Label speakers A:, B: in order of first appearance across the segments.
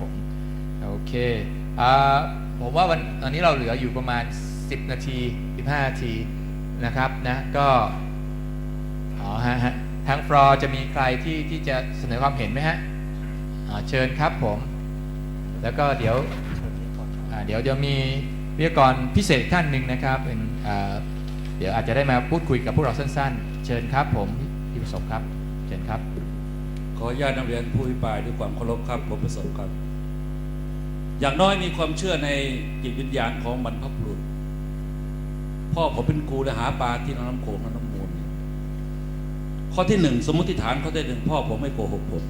A: ผมโอเคอ่าผมว่าวันตอนนี้เราเหลืออยู่ประมาณ 10 นาที 15 นาทีนะครับนะก็อ๋อฮะฮะทางฟลอจะมีใครที่ที่จะเสนอความเห็นไหมฮะเชิญครับผม แล้วก็เดี๋ยวเดี๋ยวจะมีวิทยากรพิเศษท่านหนึ่งนะครับเป็นอ่าเดี๋ยวอาจจะได้มาพูดคุยกับพวกเราสั้น ๆ เชิญครับผมพี่ประสบครับ เชิญครับ
B: ขออนุญาตนำเรียนผู้อภิปรายด้วยความเคารพครับผมประสบครับ อย่างน้อยมีความเชื่อในจิตวิญญาณของบรรพบุรุษ พ่อผมเป็นครูและหาปลาที่น้ำโขงและน้ำมูลข้อที่หนึ่งสมมติฐานข้อที่หนึ่งพ่อผมไม่โกหกผม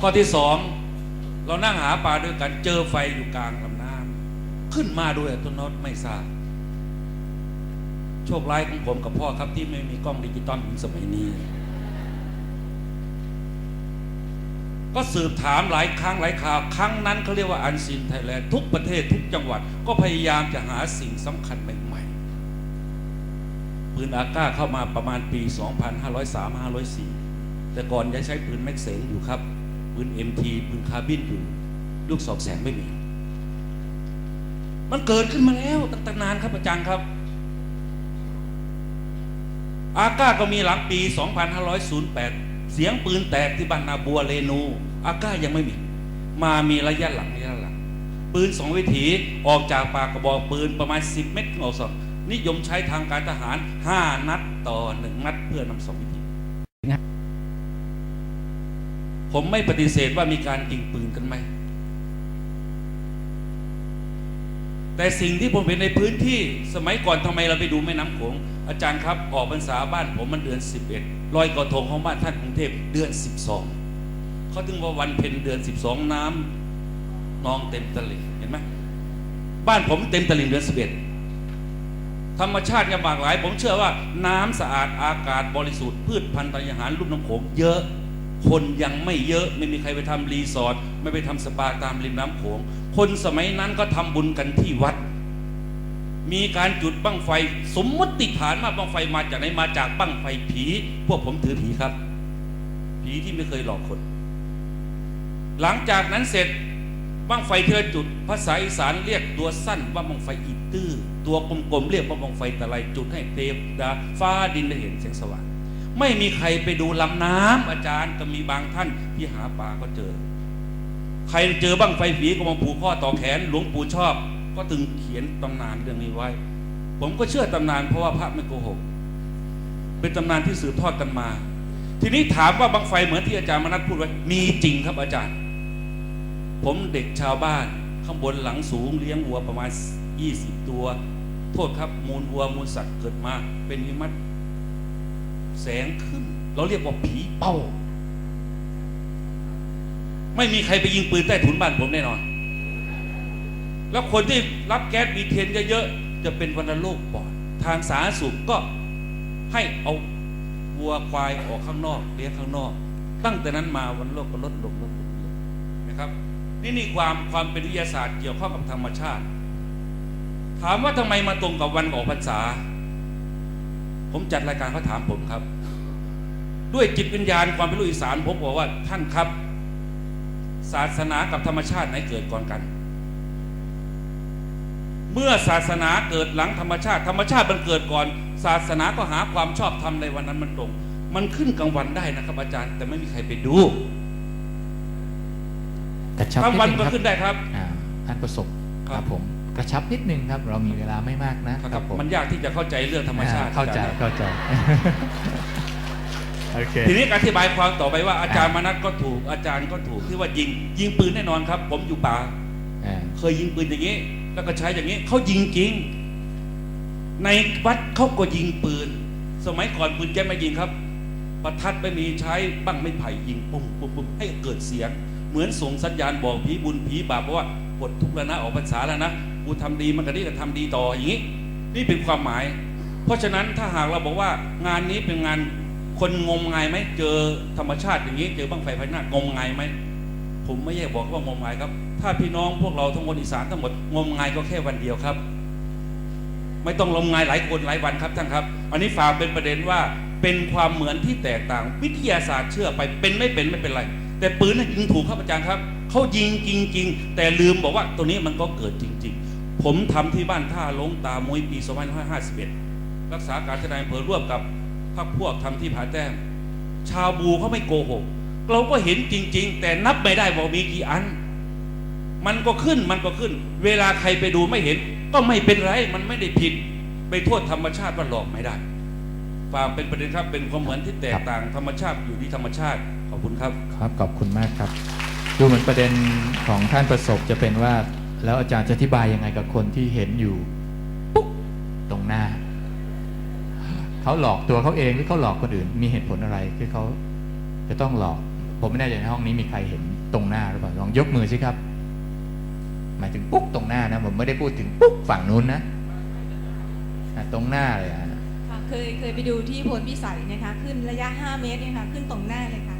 B: ข้อที่สองเรานั่งหาปลาด้วยกันเจอไฟอยู่กลางลำน้ำขึ้นมาด้วยอัตโนมัติไม่ทราบโชคร้ายของผมกับพ่อครับที่ไม่มีกล้องดิจิตอลเหมือนสมัยนี้ ก็สืบถามหลายครั้งหลายข่าวครั้งนั้นเขาเรียกว่าอันซินไทยแลนด์ทุกประเทศทุกจังหวัด ก็พยายามจะหาสิ่งสำคัญใหม่ๆปืนอาก้าเข้ามาประมาณปี 2503-504 แต่ก่อนยังใช้ปืนแม็กเซนอยู่ครับปืน MT ปืนคาร์บินอยู่ ลูกศอกแสงไม่มี มันเกิดขึ้นมาแล้วตั้งแต่นานครับอาจารย์ครับ อาก้าก็มีหลังปี 2508 เสียงปืนแตกที่บ้านนาบัวเรนูอาก้ายังไม่มี มามีระยะหลังระยะหลัง ปืนสองวิถีออกจากปากกระบอกปืนประมาณ 10 เมตรออกสองนิยมใช้ทางการทหาร 5 นัดต่อ1นัดเพื่อนำสองวิถีผมไม่ปฏิเสธว่ามีการยิงปืนกันไหม แต่สิ่งที่ผมเห็นในพื้นที่สมัยก่อนทำไมเราไปดูแม่น้ำโขง อาจารย์ครับออกพรรษาบ้านผมมันเดือน 11ลอยกระทงของบ้านท่านกรุงเทพเดือน 12 เขาถึงว่าวันเพ็ญเดือน 12 น้ำนองเต็มตลิ่งเห็นไหมบ้านผมเต็มตลิ่งเดือน 11 ธรรมชาติยังหลากหลาย ผมเชื่อว่าน้ำสะอาดอากาศบริสุทธิ์พืชพันธุ์ธัญญาหารลุ่มน้ำโขงเยอะคนยังไม่เยอะไม่มีใครไปทำรีสอร์ทไม่ไปทำสปาตามริมน้ำโขงคนสมัยนั้นก็ทำบุญกันที่วัด มีการจุดบั้งไฟ สมมติฐานมาบั้งไฟมาจากไหนมาจากบั้งไฟผี พวกผมถือผีครับ ผีที่ไม่เคยหลอกคน หลังจากนั้นเสร็จบั้งไฟเธอจุด ภาษาอีสานเรียกตัวสั้นว่าบั้งไฟอีตื้อตัวกลมๆเรียกว่าบั้งไฟตะไลจุดให้เทวดาฟ้าดินได้เห็นแสงสว่างไม่มีใครไปดูลำน้ำอาจารย์ก็มีบางท่านที่หาปลาก็เจอ ใครเจอบ้างไฟผีก็มาผูกข้อต่อแขนหลวงปู่ชอบ ก็ถึงเขียนตำนานเรื่องนี้ไว้ ผมก็เชื่อตำนานเพราะว่าพระไม่โกหก เป็นตำนานที่สืบทอดกันมา ทีนี้ถามว่าบังไฟเหมือนที่อาจารย์มนัทพูดไว้ มีจริงครับอาจารย์ ผมเด็กชาวบ้านข้างบนหลังสูงเลี้ยงวัวประมาณ 20 ตัว โทษครับมูลวัวมูลสัตว์เกิดมา เป็นวิมัตแสงขึ้น เราเรียกว่าผีเป้า ไม่มีใครไปยิงปืนใต้ถุนบ้านผมแน่นอน แล้วคนที่รับแก๊สมีเทนเยอะๆจะเป็นวัณโรคปอดทางสาธารณสุขก็ให้เอาวัวควายออกข้างนอกเลี้ยงข้างนอก ตั้งแต่นั้นมาวันโรคก็ลดลงลดลงลดลงนะครับ นี่นี่ความความเป็นวิทยาศาสตร์เกี่ยวข้องกับธรรมชาติ ถามว่าทำไมมาตรงกับวันออกพรรษา ผมจัดรายการเขาถามผมครับ ด้วยจิตวิญญาณความเป็นลูกอีสานผมบอกว่าท่านครับ ศาสนากับธรรมชาติไหนเกิดก่อนกัน เมื่อศาสนาเกิดหลังธรรมชาติ ธรรมชาติมันเกิดก่อน ศาสนาก็หาความชอบธรรมในวันนั้นมันตรง มันขึ้นกลางวันได้นะครับ อาจารย์แต่ไม่มีใครไปดู
A: กระชับ
B: กลาง
A: นิด
B: วัน
A: นึง
B: ก็
A: ครับ
B: ขึ้นได้ครับ
A: อ่าท่านประสบ
B: ค
A: ค
B: รั
A: รับบผมกระชับนิดนึงครับ เรามีเวลาไม่มากนะครับผม
B: มันยากที่จะเข้าใจเรื่องธรรมชาติ
A: อ่เข้าใจ
B: อรย์
A: เข้าใจโอเค
B: ทีนี้อธิบายความต่อไปว่าอาจารย์มนัสก็ถูกอาจารย์ก็ถูกที่ว่ายิง ยิงปืนแน่นอนครับ ผมอยู่ป่า
A: อ่า
B: เคยยิงปืนอย่างนี้ แล้วก็ใช้อย่างนี้เขายิงจริง ในวัดเขาก็ยิงปืน สมัยก่อนปืนแก๊ปไม่ยิงครับ ประทัดไม่มีใช้บ้างไม่ไผ่ยิงปุ้มปุ้มปุ้มให้เกิดเสียง เหมือนส่งสัญญาณบอกผีบุญผีบาปว่าปลดทุกข์แล้วนะออกพรรษาแล้วนะกูทำดีมันก็นี่จะทำดีต่ออย่างนี้ นี่เป็นความหมาย เพราะฉะนั้นถ้าหากเราบอกว่างานนี้เป็นงานคนงมงายไหมเจอธรรมชาติอย่างนี้ เจอบ้างไฟพญานาคงมงายไหมผมไม่อยกบอกว่างมงายครับ ถ้าพี่น้องพวกเราทั้งคนอีสานทั้งหมดงมงายก็แค่วันเดียวครับ ไม่ต้องงมงายหลายคนหลายวันครับท่านครับ อันนี้ฝากเป็นประเด็นว่าเป็นความเหมือนที่แตกต่าง วิทยาศาสตร์เชื่อไปเป็นไม่เป็นไม่เป็นไร แต่ปืนนั้นยิงถูกครับอาจารย์ครับเขายิงจริง ๆ แต่ลืมบอกว่าตัวนี้มันก็เกิดจริง ๆ ผมทำที่บ้านท่าลงตามวยปี 2551 รักษาการทนายอำเภอร่วมกับพรรคพวกทำที่ผาแต้มชาวบูเขาไม่โกหกเราก็เห็นจริง ๆ แต่นับไม่ได้ว่ามีกี่อัน มันก็ขึ้นมันก็ขึ้น เวลาใครไปดูไม่เห็น ก็ไม่เป็นไรมันไม่ได้ผิด ไปโทษธรรมชาติว่าหลอกไม่ได้ฝากเป็นประเด็นครับเป็นความเหมือนที่แตกต่างธรรมชาติอยู่ที่ธรรมชาติขอบคุณครับ
A: ครับขอบคุณมากครับ ดูเหมือนประเด็นของท่านประสบจะเป็นว่า แล้วอาจารย์จะอธิบายยังไงกับคนที่เห็นอยู่ปุ๊บตรงหน้าเขาหลอกตัวเขาเองหรือเขาหลอกคนอื่น มีเหตุผลอะไรที่เขาจะต้องหลอก ผมไม่แน่ใจในห้องนี้มีใครเห็นตรงหน้าหรือเปล่าลองยกมือสิครับ หมายถึงปุ๊บตรงหน้านะผมไม่ได้พูดถึงปุ๊บฝั่งนู้นนะอะตรงหน้าเลยอะ
C: ค่ะเคยเคยไปดูที่โพนพิสัยนะคะ ขึ้นระยะ 5 เมตรเนี่ยค่ะขึ้นตรงหน้าเลยค่ะ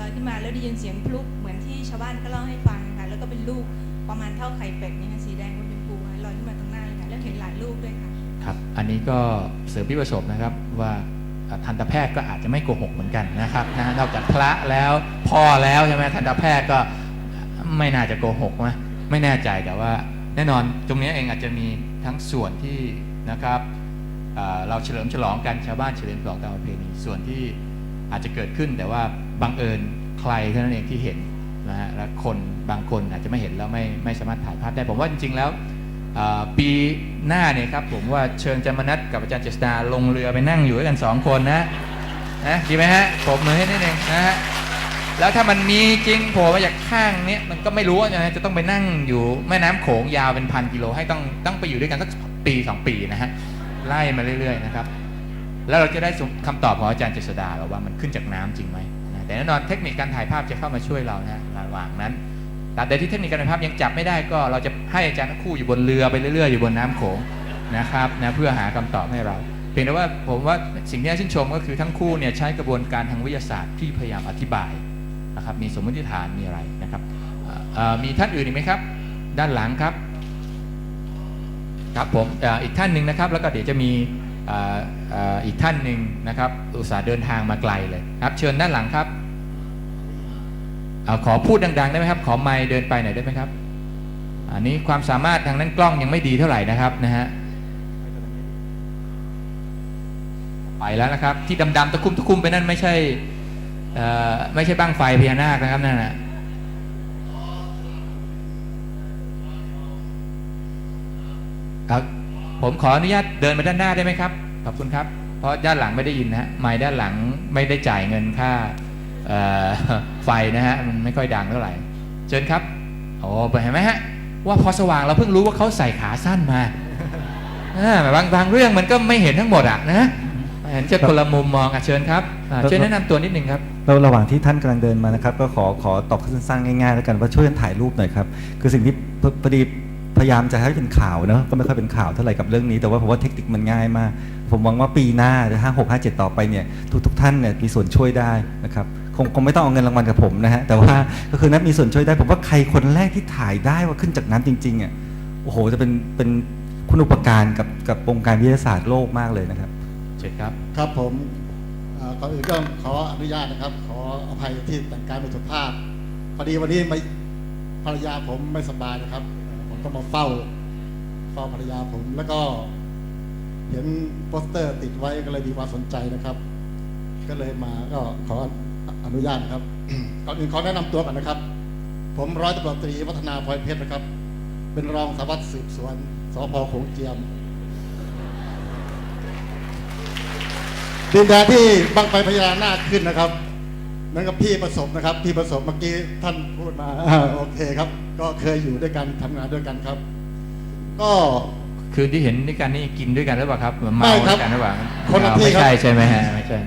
C: ลอยขึ้นมาแล้วได้ยินเสียงพลุเหมือนที่ชาวบ้านก็เล่าให้ฟังค่ะแล้วก็เป็นลูกประมาณเท่าไข่เป็ดเนี่ยค่ะสีแดงบนชมพูค่ะลอยขึ้นมาตรงหน้าเลยค่ะแล้วเห็นหลายลูกด้วยค่ะ
A: ครับ อันนี้ก็เสริมพี่ประสบนะครับว่าอ่าทันตแพทย์ก็อาจจะไม่โกหกเหมือนกันนะครับนะนอกจากพระแล้วพ่อแล้วใช่ไหมทันตแพทย์ก็ไม่น่าจะโกหกนะ ไม่แน่ใจแต่ว่า แน่นอนตรงนี้เองอาจจะมีทั้งส่วนที่นะครับเราเฉลิมฉลองกันชาวบ้านเฉลิมฉลองตามประเพณีส่วนที่อาจจะเกิดขึ้นแต่ว่าบังเอิญใครเท่านั้นเองที่เห็นนะฮะและคนบางคนอาจจะไม่เห็นแล้วไม่ไม่สามารถถ่ายภาพได้ผมว่าจริงๆแล้วปีหน้าเนี่ยครับผมว่าเชิญจามนัทกับอาจารย์เจษดาลงเรือไปนั่งอยู่ด้วยกันสองคนนะนะดีไหมฮะผมมือให้นิดนึงนะฮะ แล้วถ้ามันมีจริงโผล่มาจากข้างเนี้ยมันก็ไม่รู้นะฮะจะต้องไปนั่งอยู่แม่น้ำโขงยาวเป็นพันกิโลให้ต้องต้องไปอยู่ด้วยกันสักปีสองปีนะฮะไล่มาเรื่อยๆนะครับ แล้วเราจะได้คำตอบของอาจารย์เจษดาแล้วว่ามันขึ้นจากน้ำจริงไหมแต่แน่นอนเทคนิคการถ่ายภาพจะเข้ามาช่วยเรานะระหว่างนั้นตราบใดที่เทคนิคการถ่ายภาพยังจับไม่ได้ก็เราจะให้อาจารย์ทั้งคู่อยู่บนเรือไปเรื่อยๆอยู่บนน้ำโขงนะครับนะเพื่อหาคำตอบให้เรา เพียงแต่ว่าผมว่าสิ่งที่น่าชื่นชมก็คือทั้งคู่เนี่ยใช้กระบวนการทางวิทยาศาสตร์ที่พยายามอธิบาย นะครับมีสมมติฐานมีอะไรนะครับมีท่านอื่นอีกไหมครับ ด้านหลังครับครับผมออีกท่านหนึ่งนะครับ แล้วก็เดี๋ยวจะมีอีกท่านหนึ่งนะครับ อุตส่าห์เดินทางมาไกลเลยครับเชิญด้านหลังครับเอาขอพูดดังๆได้ไหมครับ ขอไมค์เดินไปหน่อยได้ไหมครับ อันนี้ความสามารถทางนั้นกล้องยังไม่ดีเท่าไหร่นะครับนะฮะไปแล้วนะครับ ที่ดำๆตะคุ่มตะคุ่มไปนั่นไม่ใช่ ไม่ใช่บ้างไฟพญานาคนะครับนั่นนะครับผมขออนุญาตเดินมาด้านหน้าได้ไหมครับ ขอบคุณครับ เพราะด้านหลังไม่ได้ยินนะฮะไม้ด้านหลังไม่ได้จ่ายเงินค่าไฟนะฮะมันไม่ค่อยดังเท่าไหร่เชิญครับโอ้ไปเห็นไหมฮะว่าพอสว่างเราเพิ่งรู้ว่าเขาใส่ขาสั้นมาบางบางเรื่องมันก็ไม่เห็นทั้งหมดอะนะเห็นจะคนละมุมมองอะเชิญครับอ่าช่วยแนะนำตัวนิดนึงครับ
D: แล้วระหว่างที่ท่านกำลังเดินมานะครับ ก็ขอขอตอบสั้นๆง่ายๆแล้วกันว่าช่วยกันถ่ายรูปหน่อยครับ คือสิ่งที่พพอดีพยายามจะให้เป็นข่าวเนอะก็ไม่ค่อยเป็นข่าวเท่าไหร่กับเรื่องนี้ แต่ว่าผมว่าเทคนิคมันง่ายมาก ผมหวังว่าปีหน้าหรือห้าหกห้าเจ็ดต่อไปเนี่ยทุกทุกๆท่านเนี่ยมีส่วนช่วยได้นะครับคงคงไม่ต้องเอาเงินรางวัลกับผมนะฮะแต่ว่าก็คือนัดมีส่วนช่วยได้ผมว่าใครคนแรกที่ถ่ายได้ว่าขึ้นจากน้ำจริงๆอะโอ้โหจะเป็นเป็นคุณอุปการกับกับวงการวิทยาศาสตร์โลกมากเลยนะครับ
A: เชิญครับ
E: ครับผมเอ่อ ก่อนอื่นก็ขออนุญาตนะครับ ขออภัยที่แต่งกายไม่สุภาพ พอดีวันนี้ไม่ภรรยาผมไม่สบายนะครับเอ่อผมก็มาเฝ้าเฝ้าภรรยาผมแล้วก็ เห็นโปสเตอร์ติดไว้ก็เลยมีความสนใจนะครับ ก็เลยมาก็ขออนุญาตนะครับก่อนอื่นขอแนะนำตัวก่อนนะครับ ผมร้อยตำรวจตรีวัฒนาพลอยเพชรนะครับ เป็นรองสารวัตรสืบสวนสพโขงเจียม ดินแดนที่บังไฟพญานาคขึ้นนะครับเหมือนกับพี่ประสบนะครับ พี่ประสบเมื่อกี้ท่านพูดมาอ่าโอเคครับ ก็เคยอยู่ด้วยกันทำงานด้วยกันครับ ก็
A: คืนที่เห็นด้วยกันนี่กินด้วยกันหรือเปล่าครับเมา
E: ไม่ครับ
A: ด้วยกันหรือเปล่า
E: คนละที่
A: ไม่
E: ครับ
A: ใช่ใช่ไหมฮะไม่ใช่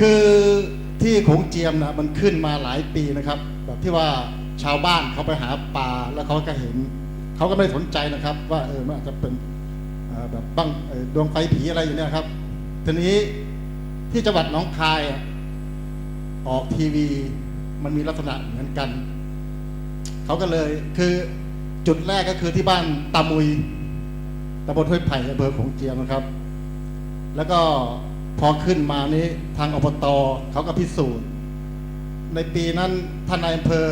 E: คือที่โขงเจียมนะมันขึ้นมาหลายปีนะครับ แบบที่ว่าชาวบ้านเขาไปหาปลาแล้วเขาก็เห็น เขาก็ไม่สนใจนะครับ ว่าเออมันอาจจะเป็นเอ่อแบบบังเอ่อดวงไฟผีอะไรอย่างเนี้ยครับ ทีนี้ที่จังหวัดหนองคายออกทีวีมันมีลักษณะเหมือนกัน เขาก็เลยคือจุดแรกก็คือที่บ้านตามุยตำบลห้วยไผ่อำเภอโขงเจียมนะครับ แล้วก็พอขึ้นมานี้ทางอบตเขาก็พิสูจน์ ในปีนั้นท่านนายอำเภอ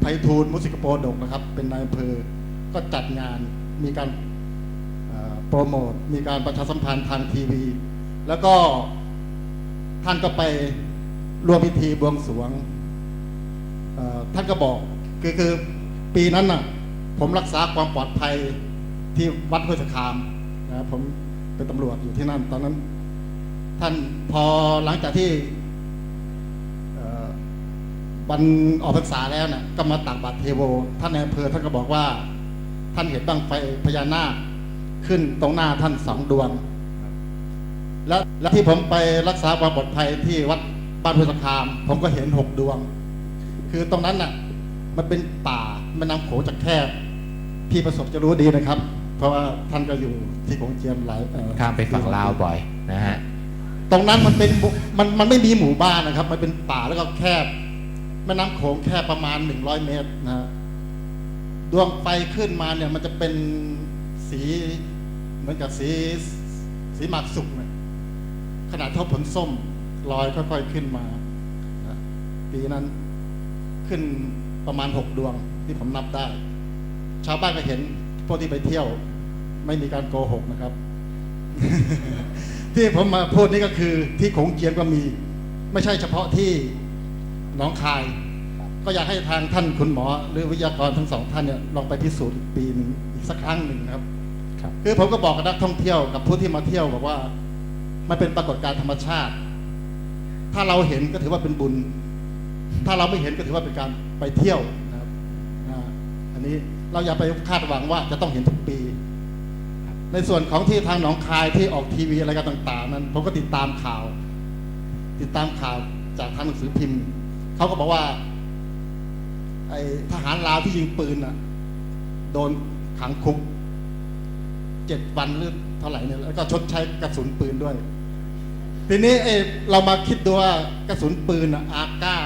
E: ไพฑูรย์มุสิกโปดกนะครับ เป็นนายอำเภอก็จัดงานมีการโปรโมท มีการประชาสัมพันธ์ทางทีวี แล้วก็ท่านก็ไปร่วมพิธีบวงสรวงท่านก็บอกคือคือปีนั้นน่ะ ผมรักษาความปลอดภัยที่วัดห้วยสะคามนะผมเป็นตำรวจอยู่ที่นั่น ตอนนั้น ท่านพอหลังจากที่เอ่อวันออกพรรษาแล้วนะก็มาตักบาตรเทโว ท่านในอำเภอท่านก็บอกว่า ท่านเห็นบังไฟพญานาคขึ้นตรงหน้าท่านสองดวง และและที่ผมไปรักษาความปลอดภัยที่วัดบ้านพุทธคาม ผมก็เห็นหกดวง คือตรงนั้นน่ะ มันเป็นป่าแม่น้ำโขงจากแคบพี่ประสบจะรู้ดีนะครับ เพราะว่าท่านก็อยู่ที่โขงเจียมหลายเอ่อ
A: ข้ามไปฝั่งลาวบ่อยนะฮะ
E: ตรงนั้นมันเป็นบุมันมันไม่มีหมู่บ้านนะครับ มันเป็นป่าแล้วก็แคบแม่น้ำโขงแค่ประมาณหนึ่งร้อยเมตรนะฮะดวงไฟขึ้นมาเนี่ย มันจะเป็นสีเหมือนกับสีสีหมากสุกเนี่ย ขนาดเท่าผลส้มลอยค่อยๆขึ้นมานะปีนั้นขึ้นประมาณหกดวงที่ผมนับได้ ชาวบ้านก็เห็นพวกที่ไปเที่ยว ไม่มีการโกหกนะครับ ที่ผมมาพูดนี่ก็คือที่โขงเจียมก็มี ไม่ใช่เฉพาะที่หนองคาย ก็อยากให้ทางท่านคุณหมอ หรือวิทยากรทั้งสองท่านเนี่ยลองไปพิสูจน์อีกปีหนึ่งอีกสักครั้งหนึ่งนะครับ
A: ครับ
E: คือผมก็บอกกับนักท่องเที่ยวกับผู้ที่มาเที่ยวบอกว่า มันเป็นปรากฏการธรรมชาติ ถ้าเราเห็นก็ถือว่าเป็นบุญ ถ้าเราไม่เห็นก็ถือว่าเป็นการไปเที่ยวนะครับอันนี้เราอย่าไปคาดหวังว่าจะต้องเห็นทุกปี ในส่วนของที่ทางหนองคายที่ออกทีวีอะไรกันต่าง ๆ นั้นผมก็ติดตามข่าว ติดตามข่าวจากทางหนังสือพิมพ์เขาก็บอกว่าไอ้ทหารลาวที่ยิงปืนน่ะ โดนขังคุก เจ็ดวันหรือเท่าไหร่เนี่ยแล้วก็ชดใช้กระสุนปืนด้วย ทีนี้เอเรามาคิดดูว่ากระสุนปืนอาก้า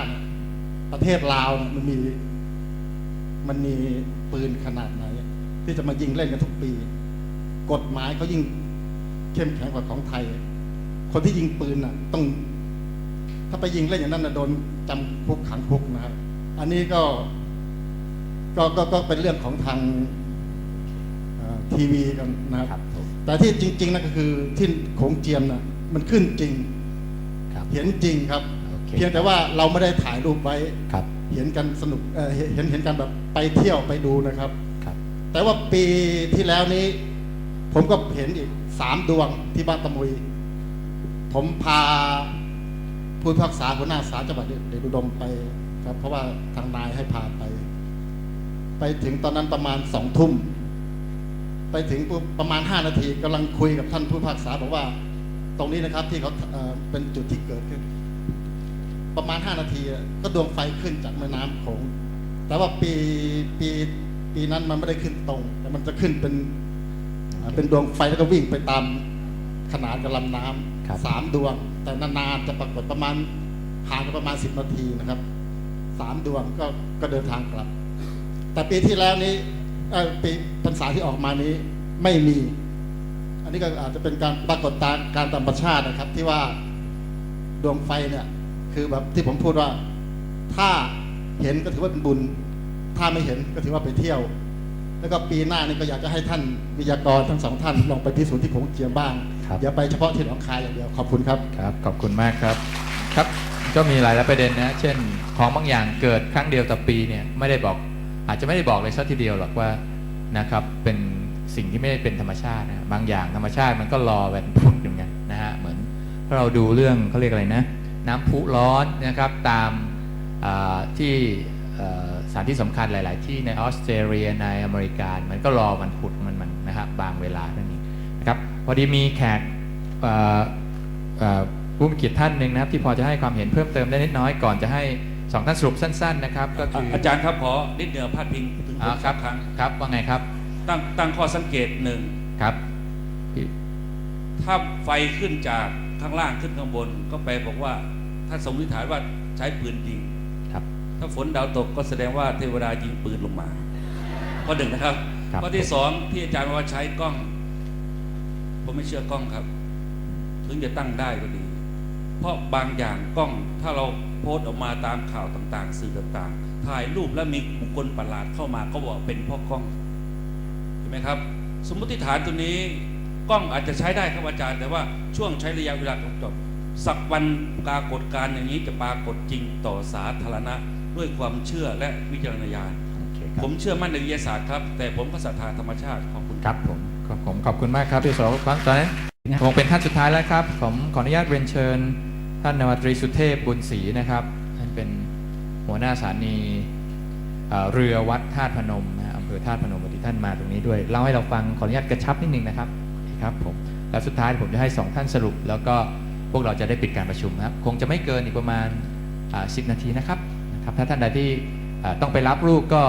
E: ประเทศลาวมันมีมันมีปืนขนาดไหน ที่จะมายิงเล่นกันทุกปี กฎหมายเขายิ่งเข้มแข็งกว่าของไทย คนที่ยิงปืนน่ะ ต้อง ถ้าไปยิงเล่นอย่างนั้นนะโดนจำคุกขังคุกนะครับอันนี้ก็ก็ก็เป็นเรื่องของทาง ทีวีกันนะครับ
A: ครับผม
E: แต่ที่จริงๆนั่นก็คือที่โขงเจียมนะมันขึ้นจริง
A: ครับ
E: เห็นจริงครับ
A: โอเค
E: เพียงแต่ว่าเราไม่ได้ถ่ายรูปไว้
A: ครับ
E: เห็นกันสนุกเอ่อเห็นเห็นเห็นกันแบบไปเที่ยวไปดูนะครับ
A: ครับ
E: แต่ว่าปีที่แล้วนี้ ผมก็เห็นอีกสามดวงที่บ้านตะมุย ผมพาผู้พิพักษาหัวหน้าศาลจังหวัดเดชอุดมไปครับ เพราะว่าทางนายให้พาไป ไปถึงตอนนั้นประมาณสองทุ่ม ไปถึงปุ๊บประมาณห้านาทีกำลังคุยกับท่านผู้พิพากษาบอกว่า ตรงนี้นะครับที่เขาเอ่อเป็นจุดที่เกิดขึ้น ประมาณห้านาทีอะก็ดวงไฟขึ้นจากแม่น้ำโขงแต่ว่าปีปีปีนั้นมันไม่ได้ขึ้นตรง แต่มันจะขึ้นเป็นอ่าเป็นดวงไฟแล้วก็วิ่งไปตามขนานกับลำน้
A: ครับำ
E: สามดวง แต่นานๆจะปรากฏประมาณห่างกันประมาณสิบนาทีนะครับสามดวงก็ก็เดินทางกลับ แต่ปีที่แล้วนี้เอ่อ ปีพรรษาที่ออกมานี้ไม่มี อันนี้ก็อาจจะเป็นการปรากฏการณ์การธรรมชาตินะครับ ที่ว่าดวงไฟเนี่ยคือแบบที่ผมพูดว่า ถ้าเห็นก็ถือว่าเป็นบุญ ถ้าไม่เห็นก็ถือว่าไปเที่ยว แล้วก็ปีหน้านี่ก็อยากจะให้ท่านวิทยากรทั้งสองท่านลองไปพิสูจน์ที่โขงเจียมบ้าง
A: ครับ
E: อย่าไปเฉพาะที่หนองคายอย่างเดียวขอบคุณครับ
A: ครับ ขอบคุณมากครับครับก็มีหลายหลายประเด็นนะ เช่น ของบางอย่างเกิดครั้งเดียวต่อปีเนี่ยไม่ได้บอก อาจจะไม่ได้บอกเลยสักทีเดียวหรอกว่านะครับเป็นสิ่งที่ไม่ได้เป็นธรรมชาตินะบางอย่างธรรมชาติมันก็รอแบบพุดอย่างเงี้ยนะฮะเหมือนถ้าเราดูเรื่องเขาเรียกอะไรนะ น้ำพุร้อนนะครับตามที่สถานที่สำคัญหลาย ๆ ที่ในออสเตรเลียในอเมริกา มันก็รอวันพุธมันมันนะครับบางเวลานั่นเองนะครับพอดีมีแขกผู้มีเกียรติท่านหนึ่งนะครับที่พอจะให้ความเห็นเพิ่มเติมได้นิดน้อยก่อนจะให้ สองท่านสรุปสั้น ๆ นะครับ ก็คือ
B: อาจารย์ครับขอนิดเดียวพาดพิงถึงผ
A: อ่ามค
B: สั
A: รับ
B: กครั้ง
A: ครับว่าไงครับ
B: ตั้งตั้งข้อสังเกตหนึ่ง
A: ครับพี่
B: ถ้าไฟขึ้นจากข้างล่างขึ้นข้างบน ก็แปลบอกว่าถ้าสมมติฐานว่าใช้ปืนยิง
A: ครับ
B: ถ้าฝนดาวตกก็แสดงว่าเทวดายิงปืนลงมาข้อหนึ่งนะครับ
A: ครับ
B: ข้อที่สองที่อาจารย์ว่าใช้กล้อง ผมไม่เชื่อกล้องครับผถึงจะตั้งได้ก็ดี เพราะบางอย่างกล้องถ้าเราโพสต์ออกมาตามข่าวต่างๆ สื่อต่างๆ ถ่ายรูปแล้วมีบุคคลประหลาดเข้ามาก็บอกเป็นเพ่อกล้องเห็นไหมครับ สมมติฐานตัวนี้กล้องอาจจะใช้ได้ครับอาจารย์ แต่ว่าช่วงใช้ระยะเวลาจบสักวันปรากฏการณ์อย่างนี้จะปรากฏจริงต่อสาธารณะด้วยความเชื่อและวิจารณญาณ
A: โอเคครับ
B: ผมเชื่อมั่นในวิทยาศาสตร์ครับ แต่ผมก็ศรัทธาธรรมชาติขอบคุณ
A: ครับผมขอบผมขอบคุณมากครับพี่สรพตอนนั้น คงเป็นท่านสุดท้ายแล้วครับ ผมขออนุญาตเรียนเชิญ ท่านนวตรีสุเทพบุญศรีนะครับท่านเป็นหัวหน้าสถานีเรือวัดธาตุพนมนะอำเภอธาตุพนมวันที่ท่านมาตรงนี้ด้วยเล่าให้เราฟังขออนุญาตกระชับนิดนึงนะครับครับผมแล้วสุดท้ายผมจะให้สองท่านสรุป แล้วก็พวกเราจะได้ปิดการประชุมครับ คงจะไม่เกินอีกประมาณสิบนาทีนะครับนะครับถ้าท่านใดที่ต้องไปรับลูกก็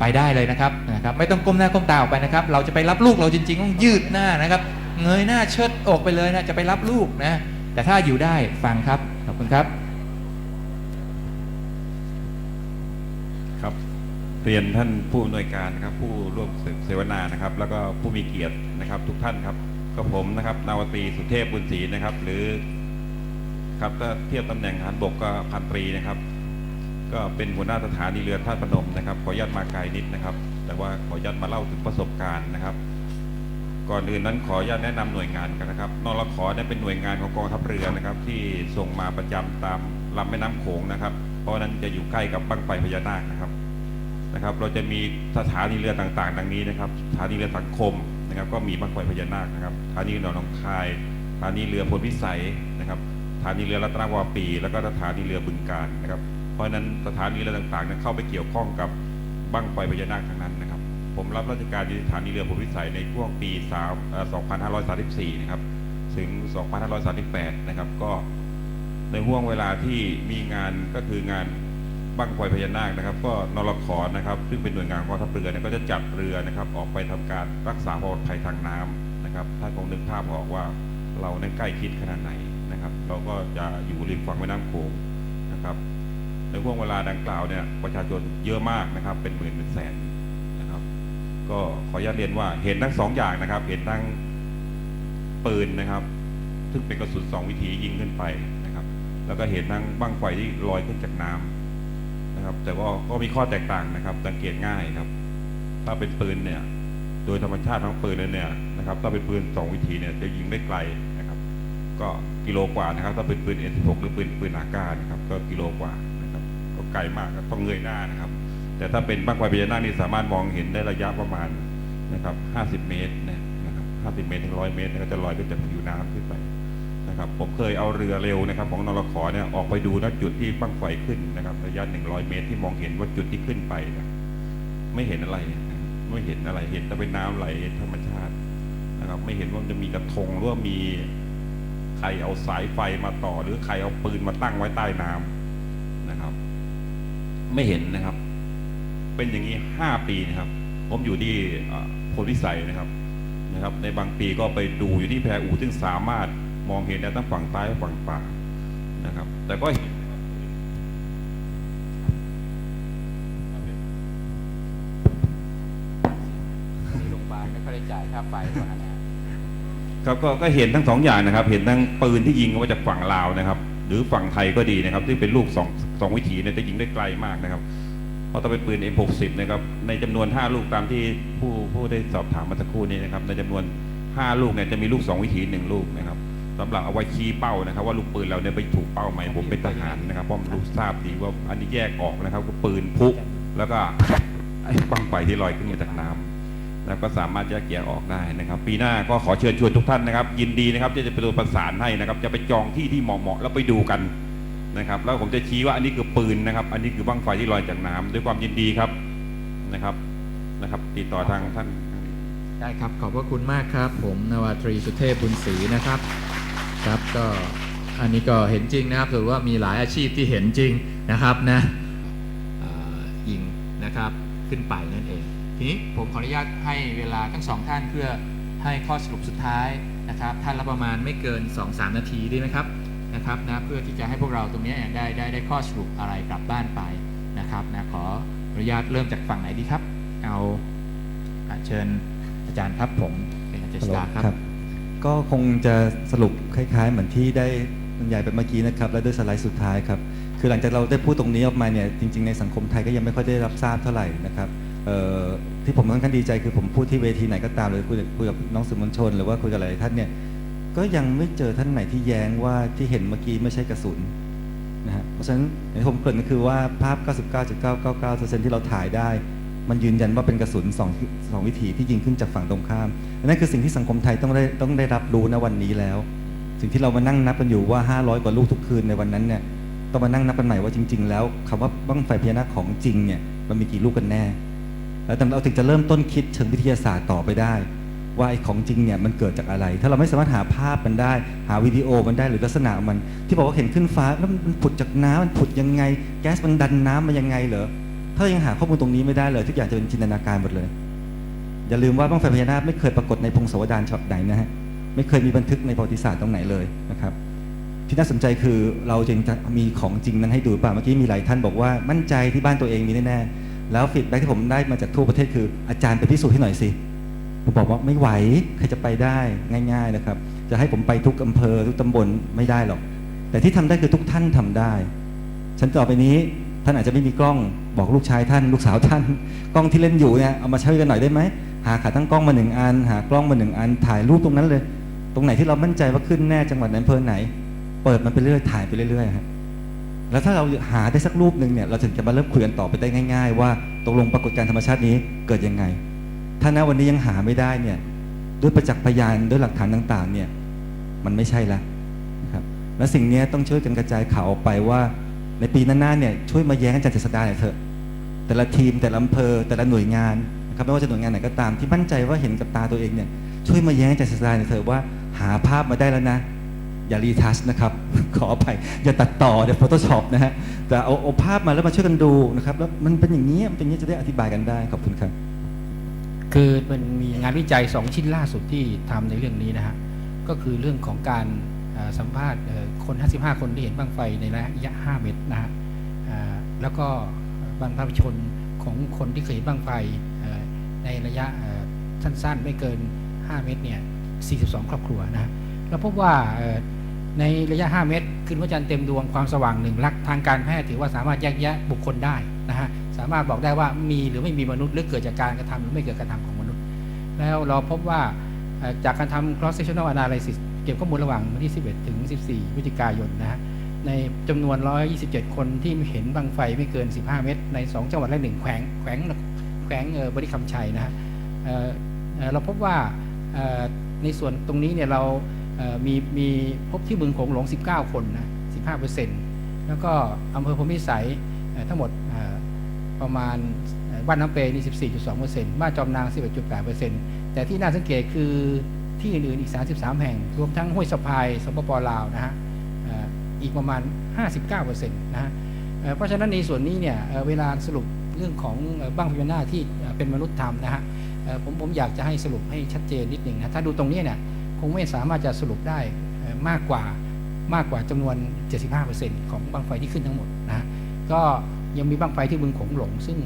A: ไปได้เลยนะครับนะครับ ไม่ต้องก้มหน้าก้มตาออกไปนะครับ เราจะไปรับลูกเราจริงๆต้องยืดหน้านะครับ เงยหน้าเชิดอกไปเลยนะจะไปรับลูกนะ แต่ถ้าอยู่ได้ฟังครับ ขอบคุณครับ
F: ครับ เรียนท่านผู้อำนวยการนะครับ ผู้ร่วมเสวนานะครับ แล้วก็ผู้มีเกียรตินะครับ ทุกท่านครับก็ผมนะครับนาวตรีสุเทพบุญศรีนะครับ หรือครับถ้าเทียบตำแหน่งทหารบกก็พันตรีนะครับ ก็เป็นหัวหน้าสถานีเรือท่าพนมนะครับ ขออนุญาตมาไกลนิดนะครับ แต่ว่าขออนุญาตมาเล่าถึงประสบการณ์นะครับ ก่อนอื่นนั้นขออนุญาตแนะนำหน่วยงานกันนะครับ นรขเนี่ยเป็นหน่วยงานของกองทัพเรือนะครับ ที่ส่งมาประจำตามลำแม่น้ำโขงนะครับ เพราะนั้นจะอยู่ใกล้กับบั้งไฟพญานาคนะครับนะครับ เราจะมีสถานีเรือต่างๆ ดังนี้นะครับสถานีเรือสังคมนะครับ ก็มีบั้งไฟพญานาคนะครับสถานีเรือหนองคายสถานีเรือพลพิสัยนะครับสถานีเรือรัตนวาปี แล้วก็สถานีเรือบึงการนะครับ เพราะฉะนั้นสถานีเรือต่างๆนั้นเข้าไปเกี่ยวข้องกับบั้งไฟพญานาคทั้งนั้นนะครับ ผมรับราชการอยู่สถานีเรือพลพิสัยในช่วงปี3 2534 นะครับ ถึง 2538 นะครับ ก็ในห่วงเวลาที่มีงานก็คืองานบั้งไฟพญานาคนะครับ ก็นรขนะครับ ซึ่งเป็นหน่วยงานกองทัพเรือเนี่ยก็จะจัดเรือนะครับ ออกไปทำการรักษาความปลอดภัยทางน้ำนะครับท่านคงนึกภาพออกว่าเราในนใกล้ชิดขนาดไหนนะครับ เราก็จะอยู่ริมฝั่งแม่น้ำโขงนะครับ ในห่วงเวลาดังกล่าวเนี่ยประชาชนเยอะมากนะครับ เป็นหมื่นเป็นแสน ก็ขออนุญาตเรียนว่าเห็นทั้งสองอย่างนะครับ เห็นทั้งปืนนะครับ ซึ่งเป็นกระสุนสองวิธียิงขึ้นไปนะครับ แล้วก็เห็นทั้งบั้งไฟที่ลอยขึ้นจากน้ำนะครับ แต่ว่าก็มีข้อแตกต่างนะครับ สังเกตง่ายครับ ถ้าเป็นปืนเนี่ย โดยธรรมชาติของปืนเนี่ยนะครับ ถ้าเป็นปืนสองวิธีเนี่ยจะยิงได้ไกลนะครับ ก็กิโลกว่านะครับ ถ้าเป็นปืน N16 หรือปืนปืนอากาศนะครับ ก็กิโลกว่านะครับ ก็ไกลมากต้องเงยหน้านะครับ แต่ถ้าเป็นบ้างไฟพญานาคนี่สามารถมองเห็นได้ระยะประมาณนะครับ 50 เมตรเนี่ยนะครับ50 เมตรถึง 100 เมตรก็จะลอยขึ้นจากผิวน้ำขึ้นไปนะครับ ผมเคยเอาเรือเร็วนะครับ ของนรขเนี่ยออกไปดูณจุดที่บั้งไฟขึ้นนะครับ ระยะ 100 เมตรที่มองเห็นว่าจุดที่ขึ้นไปนี่ยไม่เห็นอะไรไม่เห็นอะไรเห็นแต่เป็นน้ำไหลธรรมชาตินะครับ ไม่เห็นว่าจะมีกระทงหรือว่ามีใครเอาสายไฟมาต่อ หรือใครเอาปืนมาตั้งไว้ใต้น้ำนะครับ ไม่เห็นนะครับ เป็นอย่างนี้ห้าปีนะครับ ผมอยู่ที่โพธิสัยนะครับนะครับ ในบางปีก็ไปดูอยู่ที่แพอูซึ่งสามารถมองเห็นได้ทั้งฝั่งซ้และฝั่งขวานะครับ แต่ก็เห็นครับ
A: โรงพยาบาลไม่ค่อยได้จ่ายค่าไฟมานะ
F: ครับก็ก็เห็นทั้งสองอย่างนะครับ เห็นทั้งปืนที่ยิงมาจากฝั่งลาวนะครับ หรือฝั่งไทยก็ดีนะครับ ที่เป็นลูกสองสองวิถีเนี่ยจะยิงได้ไกลมากนะครับ เราะถ้าเป็นปืน M60 นะครับในจำนวน 5 ลูกตามที่ผู้ผู้ได้สอบถามมาสักครู่นี้นะครับในจำนวน 5 ลูกเนี่ยจะมีลูก 2 วิถีหนึ่งลูกนะครับสำหรับเอาไว้ชี้เป้านะครับ ว่าลูกปืนเราเนี่ยไปถูกเป้าไหมผมเป็นทหารนะครับเพราะผมรู้ทราบดีว่าอันนี้แยกออกนะครับก็ปืนพุแล้วก็ไอ้ปังไฟที่ลอยขึ้นมาจากน้ำแล้วก็สามารถแยกแยะออกได้นะครับ ปีหน้าก็ขอเชิญชวนทุกท่านนะครับ ยินดีนะครับที่จะไปดูประสานให้นะครับ จะไปจองที่ที่เหมาะๆแล้วไปดูกัน นะครับ แล้วผมจะชี้ว่าอันนี้คือปืนนะครับ อันนี้คือบั้งไฟที่ลอยจากน้ำด้วยความยินดีครับนะครับนะครับ ติดต่อทางท่าน
A: ได้ครับ ขอบพระคุณมากครับ ผมนาวาตรีสุเทพบุญศรีนะครับครับก็อันนี้ก็เห็นจริงนะครับถือว่ามีหลายอาชีพที่เห็นจริงนะครับนะยิงนะครับขึ้นไปนั่นเอง ทีนี้ผมขออนุญาตให้เวลาทั้งสองท่านเพื่อให้ข้อสรุปสุดท้ายนะครับ ท่านละประมาณไม่เกิน 2-3 นาทีได้ไหมครับ นะครับนะเพื่อที่จะให้พวกเราตรงนี้ได้ได้ได้ข้อสรุปอะไรกลับบ้านไปนะครับนะขออนุญาตเริ่มจากฝั่งไหนดีครับ เอาอะเชิญอาจารย์ครับผมเป็นอาจารย์สตาร์ครับ
D: ครับ ก็คงจะสรุปคล้ายๆ เหมือนที่ได้บรรยายไปเมื่อกี้นะครับ และด้วยสไลด์สุดท้ายครับ คือหลังจากเราได้พูดตรงนี้ออกมาเนี่ยจริง ๆในสังคมไทยก็ยังไม่ค่อยได้รับทราบเท่าไหร่นะครับเอ่อที่ผมค่อนข้างดีใจคือผมพูดที่เวทีไหนก็ตามเลยคุยคุยกับน้องสื่อมวลชน หรือว่าคุยกับหลายๆท่านเนี่ย ก็ยังไม่เจอท่านไหนที่แย้งว่าที่เห็นเมื่อกี้ไม่ใช่กระสุนนะฮะเพราะฉะนั้นอย่างผมเกริ่นก็คือว่าภาพ 99.999%ที่เราถ่ายได้ มันยืนยันว่าเป็นกระสุนสองสองวิถีที่ยิงขึ้นจากฝั่งตรงข้ามนั่นคือสิ่งที่สังคมไทยต้องได้ต้องได้รับรู้ณวันนี้แล้ว สิ่งที่เรามานั่งนับกันอยู่ว่า 500 กว่าลูกทุกคืนในวันนั้นเนี่ยต้องมานั่งนับกันใหม่ว่าจริง ๆ แล้วคำว่าบั้งไฟพญานาคของจริงเนี่ยมันมีกี่ลูกกันแน่ แล้วเราถึงจะเริ่มต้นคิดเชิงวิทยาศาสตร์ต่อไปได้ ว่าไอ้ของจริงเนี่ยมันเกิดจากอะไร ถ้าเราไม่สามารถหาภาพมันได้ หาวิดีโอมันได้หรือลักษณะมัน ที่บอกว่าเห็นขึ้นฟ้าแล้วมันผุดจากน้ำมันผุดยังไง แก๊สมันดันน้ำมายังไงเหรอถ้าเรายังหาข้อมูลตรงนี้ไม่ได้เลย ทุกอย่างจะเป็นจินตนาการหมดเลย อย่าลืมว่าบ้างไฟพญานาคไม่เคยปรากฏในพงศาวดารฉบับไหนนะฮะไม่เคยมีบันทึกในประวัติศาสตร์ตรงไหนเลยนะครับที่น่าสนใจคือเราจึงจะมีของจริงนั้นให้ดูเปล่าเมื่อกี้มีหลายท่านบอกว่ามั่นใจที่บ้านตัวเองมีแน่ๆแล้วฟีดแบ็กที่ผมได้มาจากทั่วประเทศคืออาจารย์ไปพิสูจน์ให้หน่อยสิ บอกว่าไม่ไหวใครจะไปได้ง่าย ๆนะครับ จะให้ผมไปทุกอำเภอทุกตำบลไม่ได้หรอก แต่ที่ทำได้คือทุกท่านทำได้ ฉันต่อไปนี้ท่านอาจจะไม่มีกล้องบอกลูกชายท่าน ลูกสาวท่าน กล้องที่เล่นอยู่เนี่ยเอามาใช้กันหน่อยได้ไหมหาขาตั้งกล้องมาหนึ่งอัน หากล้องมาหนึ่งอัน ถ่ายรูปตรงนั้นเลย ตรงไหนที่เรามั่นใจว่าขึ้นแน่จังหวัดไหนอำเภอไหน เปิดมันไปเรื่อยถ่ายไปเรื่อยๆฮะแล้วถ้าเราหาได้สักรูปหนึ่งเนี่ยเราถึงจะมาเริ่มคุยกันต่อไปได้ง่าย ๆ ว่าตกลงปรากฏการธรรมชาตินี้เกิดยังไง ถ้าณวันนี้ยังหาไม่ได้เนี่ยด้วยประจักษ์พยานด้วยหลักฐานต่างๆเนี่ยมันไม่ใช่แล้วนะครับและสิ่งนี้ต้องช่วยกันกระจายข่าวออกไปว่า ในปีหน้าๆเนี่ยช่วยมาแย้งอาจารย์เจษฎาหน่อยเถอะ แต่ละทีมแต่ละอำเภอ แต่ละหน่วยงานนะครับไม่ว่าจะหน่วยงานไหนก็ตามที่มั่นใจว่าเห็นกับตาตัวเองเนี่ยช่วยมาแย้งอาจารย์เจษฎาหน่อยเถอะว่าหาภาพมาได้แล้วนะอย่ารีทัชนะครับ ขออภัยอย่าตัดต่อเดี๋ยว Photoshop นะฮะแต่เอาเอาภาพมาแล้วมาช่วยกันดูนะครับ แล้วมันเป็นอย่างนี้มันเป็นอย่างนี้จะได้อธิบายกันได้ขอบคุณครับ
G: คือมันมีงานวิจัย 2 ชิ้นล่าสุดที่ทำในเรื่องนี้นะฮะก็คือเรื่องของการสัมภาษณ์คน 55 คนที่เห็นบ้างไฟในระยะ 5 เมตรนะฮะแล้วก็บรรพชนของคนที่เคยเห็นบ้างไฟในระยะสั้นๆ ไม่เกิน 5 เมตรเนี่ย 42 ครอบครัวนะฮะเราพบว่าในระยะ 5 เมตร ขึ้นพระจันทร์เต็มดวงความสว่างหนึ่งลักทางการแพทย์ถือว่าสามารถแยกแยะบุคคลได้นะฮะ สามารถบอกได้ว่ามีหรือไม่มีมนุษย์หรือเกิดจากการกระทำหรือไม่เกิดการกระทำของมนุษย์ แล้วเราพบว่าจากการทำ cross sectional analysis เก็บข้อมูลระหว่างวันที่ 11 ถึง 14พฤศจิกายนนะฮะในจำนวน 127 คนที่เห็นบังไฟไม่เกิน 15 เมตร ใน 2 จังหวัดและหนึ่งแขวง แขวงแขวงเบริคำชัยนะฮะเเราพบว่าในส่วนตรงนี้เนี่ยเรามีมีพบที่บึงโขงหลง 19 คนนะ 15เปอร์เซ็นต์แล้วก็อำเภอพรมิสัยทั้งหมด ประมาณบ้านน้ำเปนี่ 14.2เปอร์เซ็นต์บ้านจอมนาง 11.8เปอร์เซ็นต์แต่ที่น่าสังเกตคือที่อื่นๆอีก 33 แห่ง รวมทั้งห้วยสะพายสปปลาวนะฮะอีกประมาณ 59เปอร์เซ็นต์นะฮะเพราะฉะนั้นในส่วนนี้เนี่ยเวลาสรุปเรื่องของบ้างพญานาที่เป็นมนุษย์ทำนะฮะผมผมอยากจะให้สรุปให้ชัดเจนนิดหนึ่งนะถ้าดูตรงนี้เนี่ยคงไม่สามารถจะสรุปได้มากกว่ามากกว่าจำนวน 75%ของบังไฟที่ขึ้นทั้งหมดนะก็ ยังมีบังไฟที่บึงโขงหลง ซึ่ง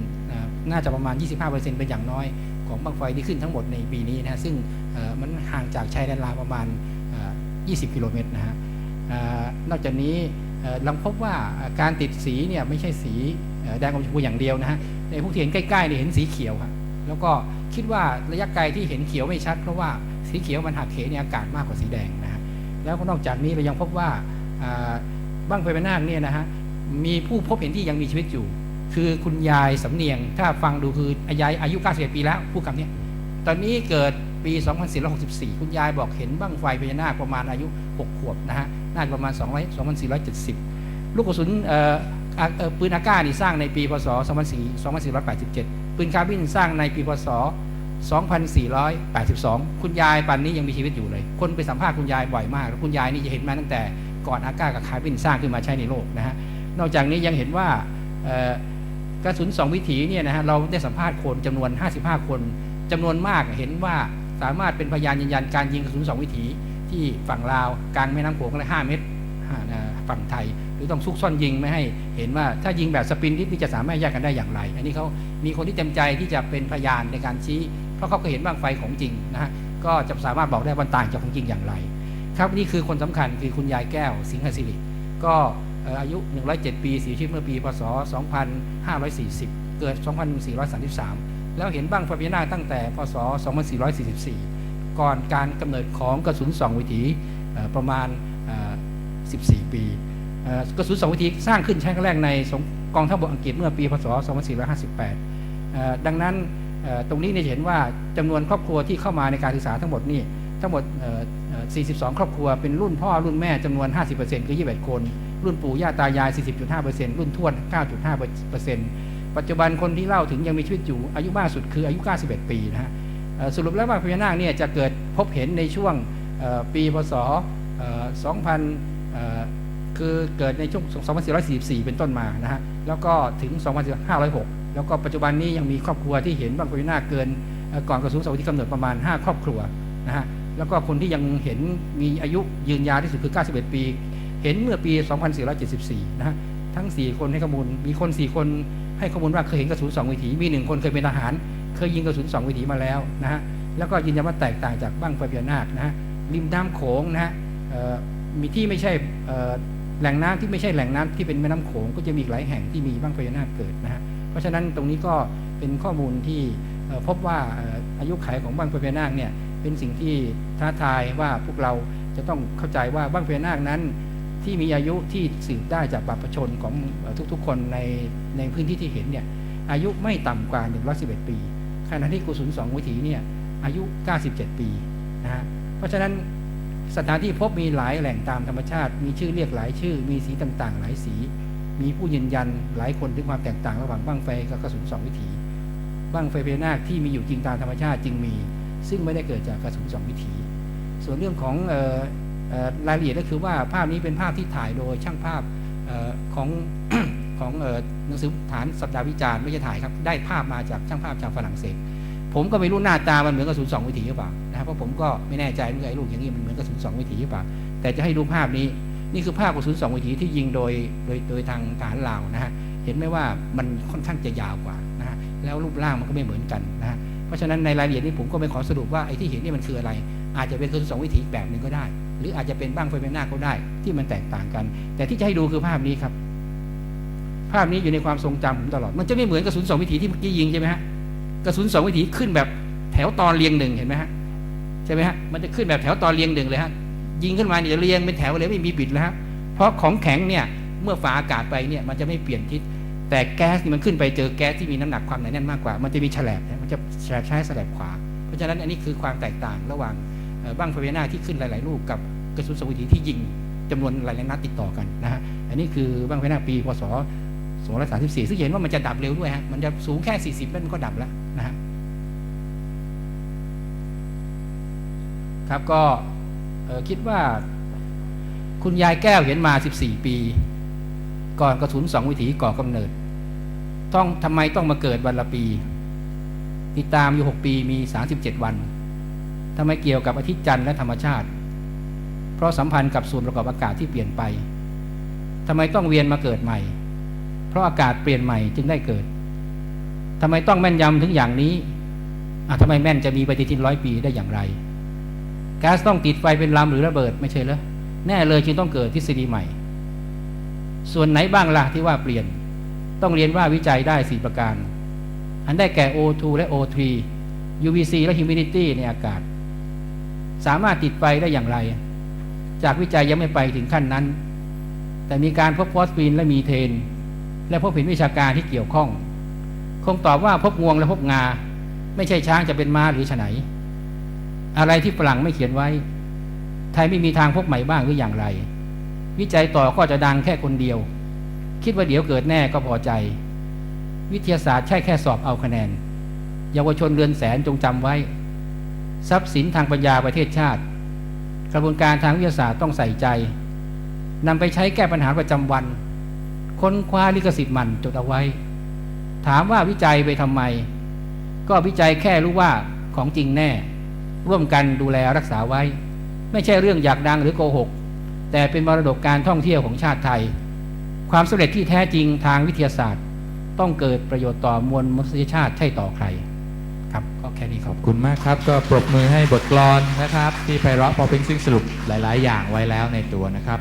G: น่าจะประมาณ 25%เป็นอย่างน้อยของบังไฟที่ขึ้นทั้งหมดในปีนี้นะฮะซึ่งมันห่างจากชายแดนลาวประมาณ 20 กิโลเมตรนะฮะนอกจากนี้เราพบว่าการติดสีเนี่ยไม่ใช่สีแดงอมชมพูอย่างเดียวนะฮะในพวกที่เห็นใกล้ๆเนี่ยเห็นสีเขียวครับแล้วก็คิดว่าระยะไกลที่เห็นเขียวไม่ชัด เพราะว่าสีเขียวมันหักเหในอากาศมากกว่าสีแดงนะฮะแล้วก็นอกจากนี้เรายังพบว่าบ้างไฟพญานาคเนี่ยนะฮะ มีผู้พบเห็นที่ยังมีชีวิตอยู่ คือคุณยายสำเนียง ถ้าฟังดูคือยายอายุ 91 ปีแล้วผู้คำนี้ ตอนนี้เกิดปี 2464 คุณยายบอกเห็นบ้างไฟพญานาคประมาณอายุ 6 ขวบนะฮะ น่าจะประมาณ 200 2470 ลูกกระสุนเอ่ออ่าเอ่อปืนอาก้านี่สร้างในปี พศ24 2487 ปืนคาร์บินสร้างในปี พศ 2482 คุณยายปันนี้ยังมีชีวิตอยู่เลย คนไปสัมภาษณ์คุณยายบ่อยมาก แล้วคุณยายนี่จะเห็นมาตั้งแต่ก่อนอากากับคาร์บินสร้างขึ้นมาใช้ในโลกนะฮะ นอกจากนี้ยังเห็นว่ากระสุนสองวิถีเนี่ยนะฮะเราได้สัมภาษณ์คนจำนวน 55 คนจำนวนมากเห็นว่าสามารถเป็นพยานยืนยันการยิงกระสุนสองวิถีที่ฝั่งลาวกลางแม่น้ำโขงเลย5เมตรฝั่งไทย หรือต้องซุกซ่อนยิงไม่ให้เห็นว่าถ้ายิงแบบสปินทิศนี่จะสามารถแยกกันได้อย่างไร อันนี้เขามีคนที่เต็มใจที่จะเป็นพยานในการชี้ เพราะเขาก็เห็นบ้างไฟของจริงนะฮะก็จะสามารถบอกได้ว่าต่างจากของจริงอย่างไร ครับนี่คือคนสำคัญคือคุณยายแก้วสิงหศิริก็ อ่ออายุ 107 ปีเสียชีวิตเมื่อปี พศ 2540 เกิด 2433 แล้วเห็นบ้างไฟพญานาคตั้งแต่ พศ 2444 ก่อนการกำเนิดของกระสุนสองวิถีประมาณ 14 ปีกระสุนสองวิถีสร้างขึ้นใช้ครั้งแรกในกองทัพบกอังกฤษเมื่อปี พศ 2458เอ่อดังนั้นตรงนี้เนี่ยเห็นว่าจำนวนครอบครัวที่เข้ามาในการศึกษาทั้งหมดนี่ทั้งหมดเอ่อเอ่อ42 ครอบครัวเป็นรุ่นพ่อรุ่นแม่จำนวน 50%คือ 21 คน รุ่นปู่ย่าตายาย 40.5%รุ่นทวด 9.5%ปัจจุบันคนที่เล่าถึงยังมีชีวิตอยู่อายุมากสุดคืออายุ 91 ปีนะฮะสรุปแล้วว่าพญานาคเนี่ยจะเกิดพบเห็นในช่วงปีพศเอ่อ2000 คือเกิดในช่วง 2444 เป็นต้นมานะฮะแล้วก็ถึง 2506 แล้วก็ปัจจุบันนี้ยังมีครอบครัวที่เห็นบางพญานาคเกินก่อนกระทรวงสวัสดิกำเนิดประมาณ 5 ครอบครัวนะฮะแล้วก็คนที่ยังเห็นมีอายุยืนยาวที่สุดคือ 91 ปี เห็นเมื่อปี 2474 นะฮะทั้ง 4 คนให้ข้อมูล มีคน 4 คนให้ข้อมูลว่าเคยเห็นกระสุน2วิถี มี1คนเคยเป็นทหาร เคยยิงกระสุน2วิถีมาแล้วนะฮะ แล้วก็ยืนยันว่าแตกต่างจากบ้างไฟพญานาคนะฮะ ริมน้ำโขงนะฮะมีที่ไม่ใช่แหล่งน้ำที่ไม่ใช่แหล่งน้ำที่เป็นแม่น้ำโขงก็จะมีหลายแห่งที่มีบ้างไฟพญานาคเกิดนะฮะ เพราะฉะนั้นตรงนี้ก็เป็นข้อมูลที่พบว่าอายุขัยของบ้างไฟพญานาคเนี่ยเป็นสิ่งที่ท้าทายว่าพวกเราจะต้องเข้าใจว่าบ้างไฟพญานาคนั้น ที่มีอายุที่สืบได้จากบัตรประชนของทุกๆ คนในในพื้นที่ที่เห็นเนี่ยอายุไม่ต่ำกว่า 111 ปี ขณะที่กุศลสองวิถีเนี่ยอายุ 97 ปีนะฮะเพราะฉะนั้นสถานที่พบมีหลายแหล่งตามธรรมชาติ มีชื่อเรียกหลายชื่อ มีสีต่างๆ หลายสี มีผู้ยืนยันหลายคนถึงความแตกต่างระหว่างบ้างไฟกับกระสุนสองวิถีบ้างไฟพนาคที่มีอยู่จริงตามธรรมชาติจึงมี ซึ่งไม่ได้เกิดจากกระสุนสองวิถี ส่วนเรื่องของ รายละเอียดก็คือว่าภาพนี้เป็นภาพที่ถ่ายโดยช่างภาพออของของหนังสือฐานสัปดาห์วิจารณ์ไม่ใช่ถ่ายครับ ได้ภาพมาจากช่างภาพชาวฝรั่งเศส ผมก็ไม่รู้หน้าตามันเหมือนกระสุนสองวิถีหรือเปล่านะครับเพราะผมก็ไม่แน่ใจว่าไอ้ลูกอย่างนี้มันเหมือนกระสุนสองวิถีหรือเปล่าแต่จะให้ดูภาพนี้นี่คือภาพกระสุนสองวิถีที่ยิงโดยโดยโดยทางทหารลาวนะฮะเห็นไหมว่ามันค่อนข้างจะยาวกว่านะฮะแล้วรูปร่างมันก็ไม่เหมือนกันนะฮะเพราะฉะนั้นในรายละเอียดนี้ผมก็ไม่ขอสรุปว่าไอ้ที่เห็นนี่มันคืออะไร อาจจะเป็นกระสุนสองวิถีแบบหนึ่งก็ได้ หรืออาจจะเป็นบ้างไฟเป็นหน้าก็ได้ ที่มันแตกต่างกัน แต่ที่จะให้ดูคือภาพนี้ครับ ภาพนี้อยู่ในความทรงจำผมตลอด มันจะไม่เหมือนกระสุนสองวิถีที่เมื่อกี้ยิงใช่ไหมฮะกระสุนสองวิถีขึ้นแบบแถวตอนเรียงหนึ่งเห็นไหมฮะใช่ไหมฮะมันจะขึ้นแบบแถวตอนเรียงหนึ่งเลยฮะยิงขึ้นมาเนี่ยเรียงเป็นแถวเลยไม่มีบิดแล้วฮะเพราะของแข็งเนี่ยเมื่อฝาอากาศไปเนี่ยมันจะไม่เปลี่ยนทิศแต่แก๊สนี่มันขึ้นไปเจอแก๊สที่มีน้ำหนักความหนาแน่นมากกว่า มันจะมีแฉลบนะมันจะแฉลบใช้แฉลบขวา เพราะฉะนั้นอันนี้คือความแตกต่างระหว่าง บ้างไฟเวนาที่ขึ้นหลาย ๆ ลูกกับกระสุนสวิถีที่ยิงจำนวนหลาย ๆ นัดติดต่อกันนะฮะอันนี้คือบ้างไฟเวนาปีพศ234 ซึ่งเห็นว่ามันจะดับเร็วด้วยฮะมันจะสูงแค่ 40แล้วมันก็ดับแล้วนะฮะครับก็คิดว่า คุณยายแก้วเห็นมา 14 ปี ก่อนกระสุนสองวิถีก่อกำเนิด ต้องทำไมต้องมาเกิดวันละปี ติดตามอยู่ 6 ปีมี 37 วัน ทำไมเกี่ยวกับอาทิตย์จันทร์และธรรมชาติ เพราะสัมพันธ์กับส่วนประกอบอากาศที่เปลี่ยนไปทำไมต้องเวียนมาเกิดใหม่ เพราะอากาศเปลี่ยนใหม่จึงได้เกิดทำไมต้องแม่นยำถึงอย่างนี้อะทำไมแม่นจะมีปฏิทินร้อยปีได้อย่างไรก๊าซต้องติดไฟเป็นลำหรือระเบิดไม่ใช่เหรอแน่เลยจึงต้องเกิดทฤษฎีใหม่ ส่วนไหนบ้างล่ะที่ว่าเปลี่ยน ต้องเรียนว่าวิจัยได้ 4 ประการ อันได้แก่ O2 และ O3 UVC และ humidity ในอากาศ สามารถติดไฟได้อย่างไร จากวิจัยยังไม่ไปถึงขั้นนั้น แต่มีการพบฟอสฟีนและมีเทน และพบเห็นวิชาการที่เกี่ยวข้อง คงตอบว่าพบงวงและพบงา ไม่ใช่ช้างจะเป็นม้าหรือฉไหน อะไรที่ฝรั่งไม่เขียนไว้ ไทยไม่มีทางพบใหม่บ้างหรืออย่างไร วิจัยต่อก็จะดังแค่คนเดียว คิดว่าเดี๋ยวเกิดแน่ก็พอใจ วิทยาศาสตร์ใช่แค่สอบเอาคะแนน เยาวชนเรือนแสนจงจำไว้ ทรัพย์สินทางปัญญาประเทศชาติ กระบวนการทางวิทยาศาสตร์ต้องใส่ใจนำไปใช้แก้ปัญหาประจำวัน ค้นคว้าลิขสิทธิ์มันจดเอาไว้ ถามว่าวิจัยไปทำไม ก็วิจัยแค่รู้ว่าของจริงแน่ ร่วมกันดูแลรักษาไว้ ไม่ใช่เรื่องอยากดังหรือโกหก แต่เป็นมรดกการท่องเที่ยวของชาติไทย ความสำเร็จที่แท้จริงทางวิทยาศาสตร์ ต้องเกิดประโยชน์ต่อมวลมนุษยชาติใช่ต่อใคร ครับก็แค่นี้ค
A: ข
G: รั
A: อบบคุณมากครับ ก็ปรบมือให้บทกลอนนะครับ ที่ไพเราะเพอเพ็งซึ่งสรุปหลาย ๆ อย่างไว้แล้วในตัวนะครับ